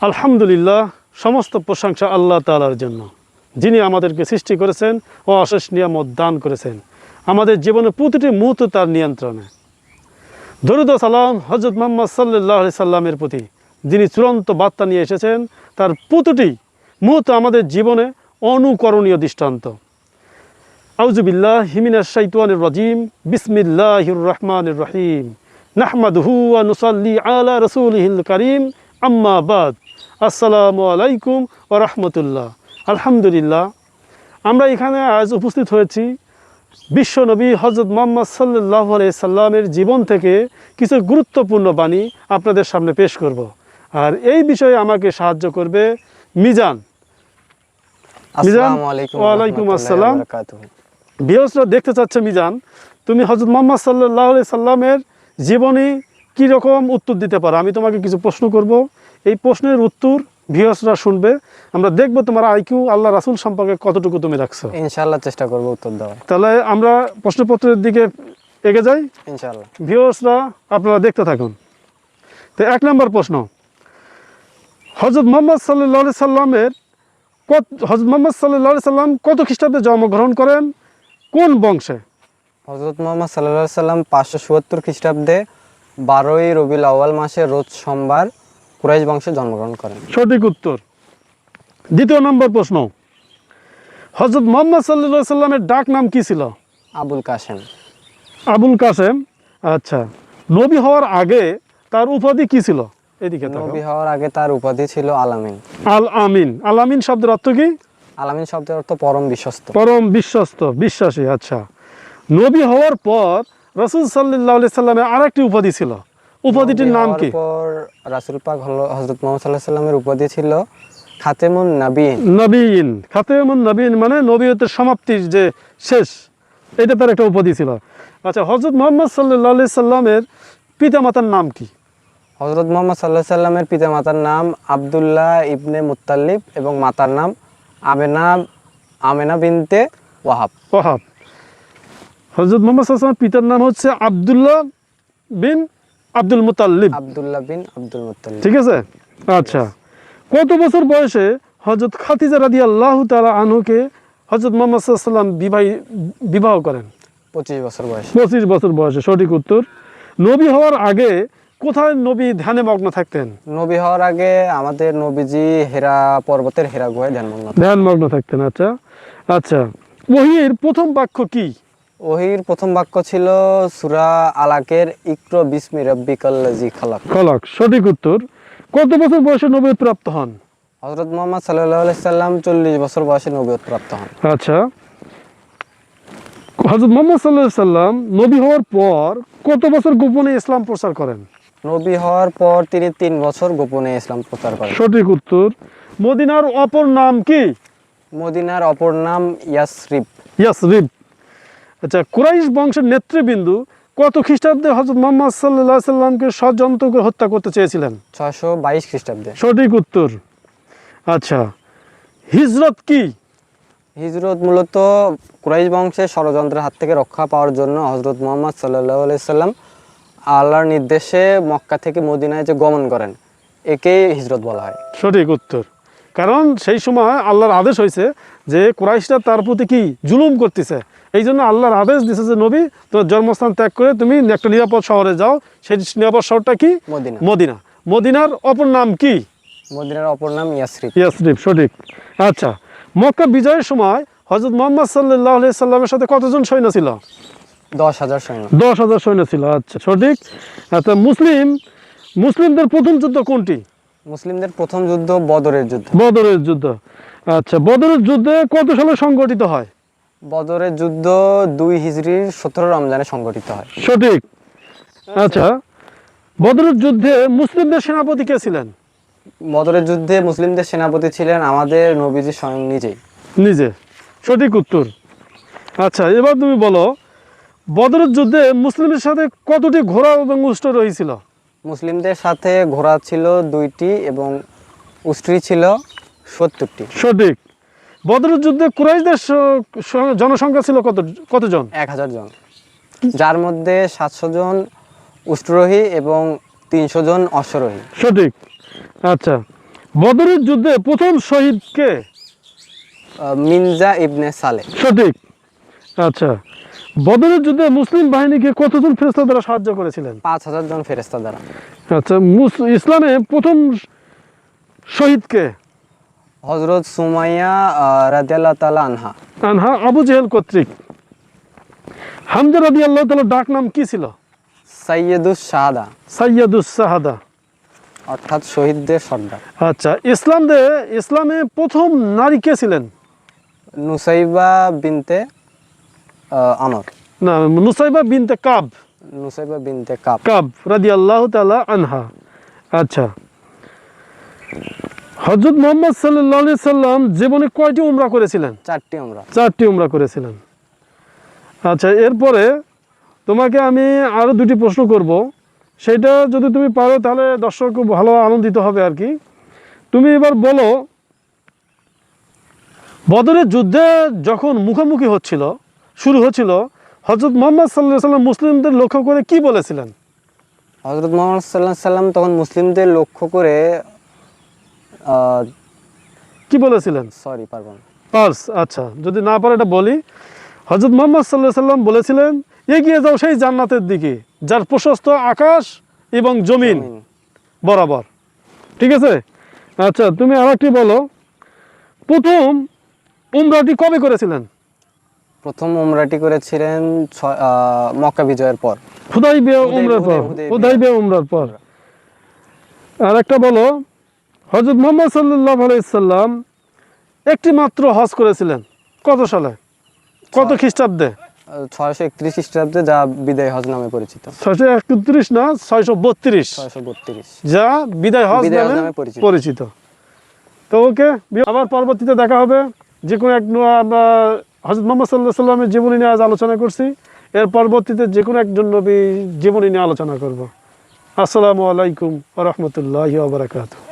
আলহামদুলিল্লাহ, সমস্ত প্রশংসা আল্লাহ তালার জন্য। যিনি আমাদেরকে সৃষ্টি করেছেন ও অশেষ নিয়ামত দান করেছেন। আমাদের জীবনের প্রতিটি মুহূর্ত তার নিয়ন্ত্রণে। দরুদ সালাম হজরত মোহাম্মদ সাল্লাহ সাল্লামের প্রতি, যিনি চূড়ান্ত বার্তা নিয়ে এসেছেন, তার প্রতিটি মুহূর্ত আমাদের জীবনে অনুকরণীয় দৃষ্টান্ত। আউজুবিল্লাহ হিমিনা শাইতানির রাজিম, বিসমিল্লাহির রহমানির রহিম। নাহমাদুহু নুসাল্লি আলা রসুল কারীম করিম বাদ। আসসালামু আলাইকুম ওয়া রাহমাতুল্লাহ। আলহামদুলিল্লাহ আমরা এখানে আজ উপস্থিত হয়েছি বিশ্বনবী হজরত মোহাম্মদ সাল্লাহ সাল্লামের জীবন থেকে কিছু গুরুত্বপূর্ণ বাণী আপনাদের সামনে পেশ করব। আর এই বিষয়ে আমাকে সাহায্য করবে মিজান। মিজান, ওয়ালাইকুম আসসালাম। ওয়া দেখতে চাচ্ছে মিজান তুমি হজরত মোহাম্মদ সাল্লাহ সাল্লামের জীবনী কী রকম উত্তর দিতে পারো? আমি তোমাকে কিছু প্রশ্ন করব। এই প্রশ্নের উত্তর ভিহসরা শুনবে। আমরা দেখব তোমার আইকিউ আল্লাহ রাসুল সম্পর্কে কতটুকু তুমি রাখছো। ইনশাআল্লাহ চেষ্টা করব উত্তর দেওয়ার। তাহলে আমরা প্রশ্নপত্রের দিকে এগে যাই। ইনশাআল্লাহ। ভিউয়ার্সরা আপনারা দেখতে থাকুন। তো এক নম্বর প্রশ্ন হজরত মোহাম্মদ সাল্লাহ সাল্লামের কত হজরত মোহাম্মদ সাল্লাহ সাল্লাম কত খ্রিস্টাব্দে জন্মগ্রহণ করেন? কোন বংশে? হযরত মুহাম্মদ সাল্লাল্লাহু সাল্লাম পাঁচশো 574 খ্রিস্টাব্দে 12ই রবিউল আউয়াল মাসে রোজ সোমবার কুরাইশ বংশে জন্মগ্রহণ করেন। সঠিক উত্তর। দ্বিতীয় নম্বর প্রশ্ন। হজরত মোহাম্মদ সাল্লাহ সাল্লামের ডাক নাম কি ছিল? আবুল কাসেম। আবুল কাসেম? আচ্ছা। নবী হওয়ার আগে তার উপাধি কি ছিল? এদিকে নবী হওয়ার আগে তার উপাধি ছিল আলামিন আল আমিন আল আমিন শব্দের অর্থ কি? আলামিন শব্দের অর্থ পরম বিশ্বস্ত। পরম বিশ্বস্ত বিশ্বাসী আচ্ছা। নবী হওয়ার পর রসুল সাল্লাহ সাল্লামের আর একটি উপাধি ছিল। উপাধিটির নাম কি? পর রাসূল পাক হলো হযরত মুহাম্মদ সাল্লাল্লাহু আলাইহি সাল্লামের উপাধি ছিল খাতেমুন নাবিয়িন। নবীন খাতেমুন নবীন মানে নবীয়তের সমাপ্তির যে শেষ এটা তার একটা উপাধি ছিল। আচ্ছা হজরত মোহাম্মদ সাল্লাহ সাল্লামের পিতামাতার নাম কি? হযরত মুহাম্মদ সাল্লাল্লাহু আলাইহি সাল্লামের পিতামাতার নাম আব্দুল্লাহ ইবনে মুত্তালিব এবং মাতার নাম আমেনা আমেনা বিনতে ওয়াহাব। ওহাব হজরত মোহাম্মদ সাল্লামের পিতার নাম হচ্ছে Abdullah bin Abdul Muttalib. Abdullah bin Abdul Muttalib ঠিক আছে? আচ্ছা। কত বছর বয়সে হজরত খাতিজা রাদি আল্লাহ তালা আনহুকে হজরত মোহাম্মদ সাল্লাম বিবাহ বিবাহ করেন? পঁচিশ বছর বয়স। পঁচিশ বছর বয়সে সঠিক উত্তর। নবী হওয়ার আগে কোথায় নবী ধ্যানে মগ্ন থাকতেন? নবী হওয়ার আগে আমাদের নবীজি হেরা পর্বতের হেরা গুহায় ধ্যানমগ্ন ধ্যান মগ্ন থাকতেন আচ্ছা। আচ্ছা ওহির প্রথম বাক্য কি? ওহির প্রথম বাক্য ছিল সুরা আলাকের ইকরো বিসমি রব্বিকাল্লাজি খালাক। খলক সঠিক উত্তর। কত বছর বয়সে নবী প্রাপ্ত হন? হজরত মোহাম্মদ সাল্লাহ সাল্লাম চল্লিশ বছর বয়সে নবীয়ত প্রাপ্ত হন। আচ্ছা। হজরত মোহাম্মদ সাল্লাহ সাল্লাম নবী হওয়ার পর কত বছর গোপনে ইসলাম প্রচার করেন? নবী হওয়ার পর তিনি তিন বছর গোপনে ইসলাম প্রচার করেন। সঠিক উত্তর। মদিনার অপর নাম কি? মদিনার অপর নাম ইয়াসরিব। ইয়াসরিব। আচ্ছা কুরাইশ বংশের নেতৃবৃন্দু কত খ্রিস্টাব্দে হজরত মোহাম্মদ সাল্লাহ সাল্লামকে ষড়যন্ত্র করে হত্যা করতে চেয়েছিলেন? ছশো বাইশ খ্রিস্টাব্দে। সঠিক উত্তর। আচ্ছা হিজরত কি? হিজরত মূলত কুরাইশ বংশের ষড়যন্ত্রের হাত থেকে রক্ষা পাওয়ার জন্য হজরত মোহাম্মদ সাল্লাহ সাল্লাম আল্লাহর নির্দেশে মক্কা থেকে মদিনায় যে গমন করেন একেই হিজরত বলা হয়। সঠিক উত্তর। কারণ সেই সময় আল্লাহর আদেশ হয়েছে যে কুরাইশরা তার প্রতি কি? জুলুম করতেছে। এই জন্য আল্লাহর আদেশ দিছে যে নবী তোমার জন্মস্থান ত্যাগ করে তুমি একটা নিরাপদ শহরে যাও। সেই নিরাপদ শহরটা কি? মদিনা। মদিনা। মদিনার অপর নাম কি? মদিনার অপর নাম ইয়াসরিফ। ইয়াসরিফ সঠিক। আচ্ছা মক্কা বিজয়ের সময় হজরত মোহাম্মদ সাল্লাহ সাল্লামের সাথে কতজন সৈন্য ছিল? দশ হাজার সৈন্য। দশ হাজার সৈন্য ছিল আচ্ছা সঠিক। আচ্ছা মুসলিম মুসলিমদের প্রথম যুদ্ধ কোনটি? মুসলিমদের প্রথম যুদ্ধ বদরের যুদ্ধ। বদরের যুদ্ধ। আচ্ছা বদরের যুদ্ধে কত সালে সংগঠিত হয়? বদরের যুদ্ধ দুই হিজড়ির সতেরো রমজানে সংগঠিত হয়। সঠিক। আচ্ছা বদরের যুদ্ধে মুসলিমদের সেনাপতি কে ছিলেন? বদরের যুদ্ধে মুসলিমদের সেনাপতি ছিলেন আমাদের নবীজি স্বয়ং নিজেই। নিজে। সঠিক উত্তর। আচ্ছা এবার তুমি বলো বদরের যুদ্ধে মুসলিমদের সাথে কতটি ঘোড়া এবং উষ্ট রয়েছিল? মুসলিমদের সাথে ঘোড়া ছিল দুইটি এবং উষ্ট্রি ছিল সত্তরটি। সঠিক। বদরের যুদ্ধে কুরাইশদের জনসংখ্যা ছিল কত কতজন? এক হাজার জন। যার মধ্যে সাতশো জন উষ্ট্রোহী এবং তিনশো জন অশ্বরোহী। সঠিক। আচ্ছা। বদরের যুদ্ধে প্রথম শহীদকে আহ, মিনজা ইবনে সালে সঠিক। আচ্ছা। বদরের যুদ্ধে মুসলিম বাহিনীকে কতজন ফেরেস্তা দ্বারা সাহায্য করেছিলেন? পাঁচ হাজার জন ফেরেস্তা দ্বারা। আচ্ছা ইসলামে প্রথম শহীদকে হজরত সুমাইয়া রাজিয়াল্লাহ তালা আনহা। আনহা আবু জেহেল কর্তৃক। হামজা রাদি আল্লাহ তালার ডাক নাম কি ছিল? সাইয়দুস শাহাদা। সাইয়াদুস শাহাদা। অর্থাৎ শহীদদের সর্দার। আচ্ছা ইসলাম দে ইসলামে প্রথম নারী কে ছিলেন? নুসাইবা বিনতে আমর না নুসাইবা বিনতে কাব। নুসাইবা বিনতে কাব। কাব রাদিয়াল্লাহু তালা আনহা। আচ্ছা। হজরত মোহাম্মদ সাল্লাহ সাল্লাম জীবনে কয়টি উমরা করেছিলেন? চারটি আমরা চারটি উমরা করেছিলেন। আচ্ছা এরপরে তোমাকে আমি আরও দুটি প্রশ্ন করব। সেটা যদি তুমি পারো তাহলে দর্শক ভালো আনন্দিত হবে আর কি। তুমি এবার বলো বদরের যুদ্ধে যখন মুখোমুখি হচ্ছিল শুরু হচ্ছিল হজরত মোহাম্মদ সাল্লাহ সাল্লাম মুসলিমদের লক্ষ্য করে কি বলেছিলেন? হজরত মোহাম্মদ সাল্লাহ সাল্লাম তখন মুসলিমদের লক্ষ্য করে কি বলেছিলেন? সরি পারব পার্স আচ্ছা। যদি না পারে এটা বলি। হজরত মোহাম্মদ সাল্লাহ সাল্লাম বলেছিলেন এগিয়ে যাও সেই জান্নাতের দিকে যার প্রশস্ত আকাশ এবং জমিন। বরাবর। ঠিক আছে? আচ্ছা তুমি আর একটি বলো। প্রথম উমরাটি কবে করেছিলেন? প্রথম উমরাটি করেছিলেন মক্কা বিজয়ের পর। খুদাই বিয়ে হুদাই- উমরার পর। হুদাই- হুদাই খুদাই বিয়ে উমরার পর। আর একটা বলো। হজরত মোহাম্মদ সাল্লাহ আলাইসাল্লাম একটি মাত্র হজ করেছিলেন। কত সালে? কত খ্রিস্টাব্দে? ছয়শো একত্রিশ খ্রিস্টাব্দে যা বিদায় হজ নামে পরিচিত। ছয়শো একত্রিশ না ছয়শো বত্রিশ। ছয়শো বত্রিশ। যা বিদায় হজ নামে। পরিচিত। তো ওকে আবার পরবর্তীতে দেখা হবে। যে কোনো এক আমরা হজরত মোহাম্মদ সাল্লাহ সাল্লামের জীবনী নিয়ে আজ আলোচনা করছি। এর পরবর্তীতে যে কোনো একজন নবী জীবনী নিয়ে আলোচনা করব। আসসালামু আলাইকুম রহমতুল্লাহ বারাকাতু